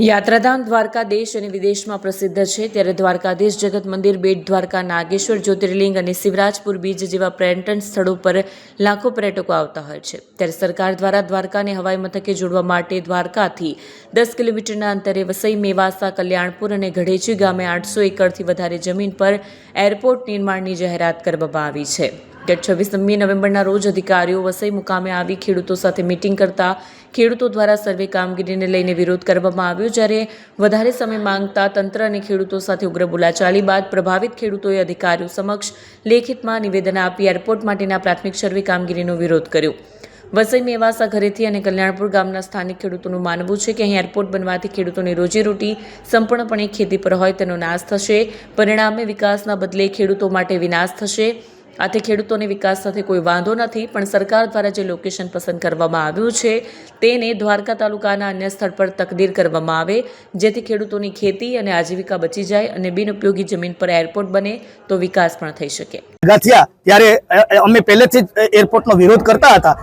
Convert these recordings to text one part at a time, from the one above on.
યાત્રાધામ દ્વારકા દેશ અને વિદેશમાં પ્રસિદ્ધ છે. ત્યારે દ્વારકાધીશ જગત મંદિર, બેટ દ્વારકા, નાગેશ્વર, જ્યોતિર્લિંગ અને શિવરાજપુર બીચ જેવા પર્યટન સ્થળો પર લાખો પર્યટકો આવતા હોય છે. ત્યારે સરકાર દ્વારા દ્વારકાને હવાઈ મથકે જોડવા માટે દ્વારકાથી દસ કિલોમીટરના અંતરે વસઈ, મેવાસા, કલ્યાણપુર અને ગઢેચી ગામે આઠસો એકરથી વધારે જમીન પર એરપોર્ટ નિર્માણની જાહેરાત કરવામાં આવી છે. ગત છવ્વીસમી નવેમ્બરના રોજ અધિકારીઓ વસઈ મુકામે આવી ખેડૂતો સાથે મિટિંગ કરતા ખેડૂતો દ્વારા સર્વે કામગીરીને લઈને વિરોધ કરવામાં આવ્યો. જ્યારે વધારે સમય માંગતા તંત્ર અને ખેડૂતો સાથે ઉગ્ર બોલાચાલી બાદ પ્રભાવિત ખેડૂતોએ અધિકારીઓ સમક્ષ લેખિતમાં નિવેદન આપી એરપોર્ટ માટેના પ્રાથમિક સર્વે કામગીરીનો વિરોધ કર્યો. વસઈ મેવાસા ઘરેથી અને કલ્યાણપુર ગામના સ્થાનિક ખેડૂતોનું માનવું છે કે અહીં એરપોર્ટ બનવાથી ખેડૂતોની રોજીરોટી સંપૂર્ણપણે ખેતી પર હોય તેનો નાશ થશે. પરિણામે વિકાસના બદલે ખેડૂતો માટે વિનાશ થશે. આથી ખેડૂતોને વિકાસ સાથે કોઈ વાંધો નથી, પણ સરકાર દ્વારા જે લોકેશન પસંદ કરવામાં આવ્યું છે, તેને દ્વારકા તાલુકાના અન્ય સ્થળ પર તકદીર કરવામાં આવે, જેથી ખેડૂતોની ખેતી અને આજીવિકા બચી જાય અને બિનઉપયોગી જમીન પર એરપોર્ટ બને તો વિકાસ પણ થઈ શકે. ભેગા ત્યારે અમે પહેલેથી જ એરપોર્ટનો વિરોધ કરતા હતા.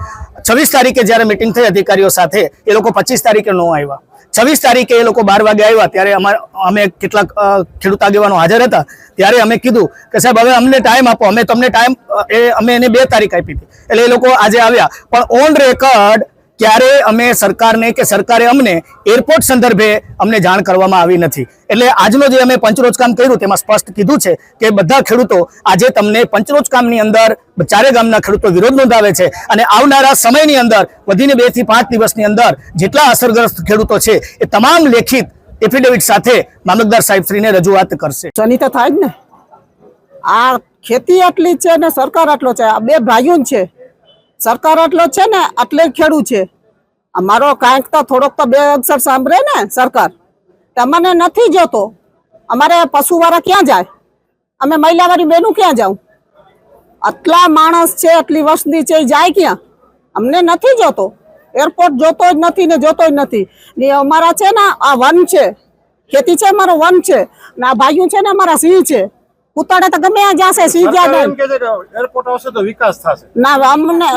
છવ્વીસ તારીખે જ્યારે મિટિંગ થઈ, અધિકારીઓ સાથે, એ લોકો પચીસ તારીખે ન આવ્યા. છવ્વીસ તારીખે એ લોકો બાર વાગે આવ્યા. ત્યારે અમારે અમે કેટલાક ખેડૂત આગેવાનો હાજર હતા. ત્યારે અમે કીધું કે, સાહેબ, હવે અમને ટાઈમ આપો. અમે તમને ટાઈમ એ અમે એને બે તારીખ આપી હતી. એટલે એ લોકો આજે આવ્યા. પણ ઓન રેકર્ડ ક્યારે અમે સરકારને કે સરકારે અમને એરપોર્ટ સંદર્ભે અમને જાણ કરવામાં આવી નથી. એટલે આજનો જે અમે પંચરોજ કામ કર્યું તેમાં સ્પષ્ટ કીધું છે કે બધા ખેડૂતો આજે તમને પંચરોજ કામની અંદર ચારે ગામના ખેડૂતો વિરોધ નોંધાવે છે અને આવનારા સમયની અંદર, વધીને બેથી પાંચ દિવસની અંદર જેટલા અસરગ્રસ્ત ખેડૂતો છે એ તમામ લેખિત એફિડેવિટ સાથે મામલતદાર સાહેબશ્રીને રજૂઆત કરશે. સનિતા થાય ને. આ ખેતી આટલી છે ને સરકાર આટલો છે. આ બે ભાઈઓ છે. સરકાર આટલો છે ને, આટલે ખેડૂત છે. અમારો કાંઈક તો થોડોક તો બે અક્ષર સાંભળે ને સરકાર. તમને નથી જોતો. અમારે પશુવાળા ક્યાં જાય? અમે મહિલાવાળી બહેનું ક્યાં જાઉં? આટલા માણસ છે, આટલી વસ્તી છે જાય ક્યાં? અમને નથી જોતો. એરપોર્ટ જોતો જ નથી ને જોતો જ નથી. ને અમારા છે ને, આ વન છે. ખેતી છે, અમારો વન છે. ને આ ભાઈઓ છે ને, અમારા સિંહ છે. ઉતાડે તો ગમે જશે કે એરપોર્ટ આવશે તો વિકાસ થશે. ના અમને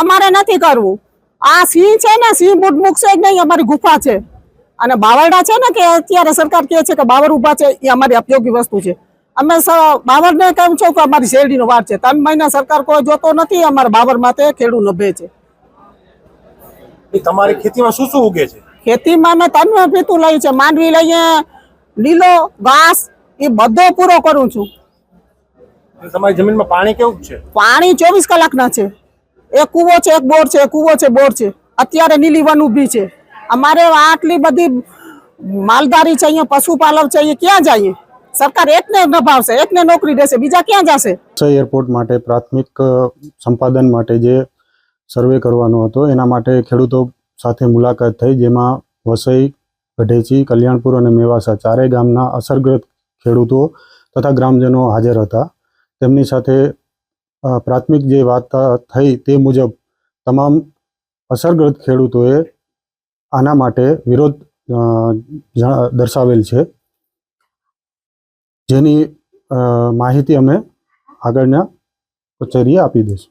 અમારે નથી કરવું. આ સિંહ છે ને સિંહ બુટ મૂકશે જ નહીં અમારી ગુફા છે. અને બાવરડા છે ને કે અત્યારે સરકાર કહે છે કે બાવર ઊભા છે એ અમારી ઉપયોગી વસ્તુ છે. અમે બાવરને કહું છું કે અમારી શેરડીનો વાર છે? ત્રણ મહિના સરકાર કોઈ જોતો નથી અમારા બાવર માટે ખેડૂત નભે છે. તમારી ખેતીમાં શું શું ઉગે છે? ખેતીમાં અમે તન્વ પીતું લઈએ છે. માંડવી લઈએ લીલો ઘાસ એ બધો પૂરો કરું છું. તમારી જમીનમાં પાણી કેવું છે? પાણી ચોવીસ કલાકના છે. એક કૂવો છે એક બોર છે એક કૂવો છે બોર છે. અત્યારે નીલી વન ઊભી છે. અમારે આટલી બધી માલધારી છે અહીંયા પશુપાલક છે અહીંયા ક્યાં જઈએ સરકાર એકને નભાવશે એકને નોકરી દેશે બીજા ક્યાં જશે? એરપોર્ટ માટે પ્રાથમિક સંપાદન માટે જે સર્વે કરવાનો હતો એના માટે ખેડૂતો સાથે મુલાકાત થઈ જેમાં વસઈ ગઢેચી કલ્યાણપુર અને મેવાસા ચારેય ગામના અસરગ્રસ્ત ખેડૂતો તથા ગ્રામજનો હાજર હતા. તેમની સાથે પ્રાથમિક જે વાત થઈ તે મુજબ તમામ અસરગ્રસ્ત ખેડૂતોએ આના માટે વિરોધ દર્શાવેલ છે. જેની માહિતી અમે આગળના કચેરીએ આપી દઈશું.